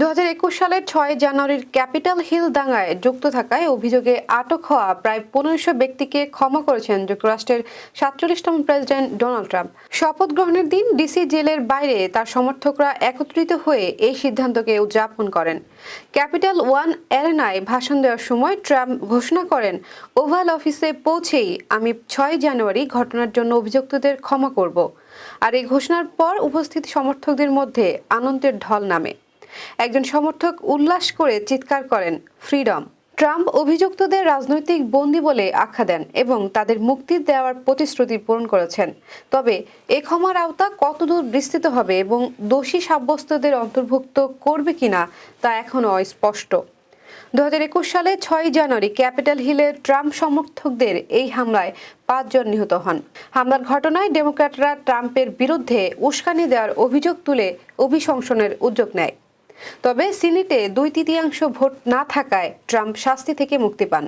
দু হাজার একুশ সালের ছয় জানুয়ারির ক্যাপিটাল হিল দাঙ্গায় যুক্ত থাকায় অভিযোগে আটক হওয়া প্রায় পনেরোশো ব্যক্তিকে ক্ষমা করেছেন যুক্তরাষ্ট্রের সাতচল্লিশতম প্রেসিডেন্ট ডোনাল্ড ট্রাম্প। শপথ গ্রহণের দিন ডিসি জেলের বাইরে তার সমর্থকরা একত্রিত হয়ে এই সিদ্ধান্তকে উদযাপন করেন। ক্যাপিটাল ওয়ান অ্যারেনায় ভাষণ দেওয়ার সময় ট্রাম্প ঘোষণা করেন, ওভাল অফিসে পৌঁছেই আমি ছয় জানুয়ারি ঘটনার জন্য অভিযুক্তদের ক্ষমা করব। আর এই ঘোষণার পর উপস্থিত সমর্থকদের মধ্যে আনন্দের ঢল নামে। একজন সমর্থক উল্লাস করে চিৎকার করেন, ফ্রিডম। ট্রাম্প অভিযুক্তদের রাজনৈতিক বন্দী বলে আখ্যা দেন এবং তাদের মুক্তি দেওয়ার প্রতিশ্রুতি পূরণ করেছেন। তবে এ ক্ষমার আওতা কতদূর বিস্তৃত হবে এবং দোষী সাব্যস্তদের অন্তর্ভুক্ত করবে কিনা তা এখনও অস্পষ্ট। দু হাজার একুশ সালে ছয় জানুয়ারি ক্যাপিটাল হিলে ট্রাম্প সমর্থকদের এই হামলায় পাঁচজন নিহত হন। হামলার ঘটনায় ডেমোক্র্যাটরা ট্রাম্পের বিরুদ্ধে উস্কানি দেওয়ার অভিযোগ তুলে অভিশংসনের উদ্যোগ নেয়। তবে সিনেটে দুই তৃতীয়াংশ ভোট না থাকায় ট্রাম্প শাস্তি থেকে মুক্তি পান।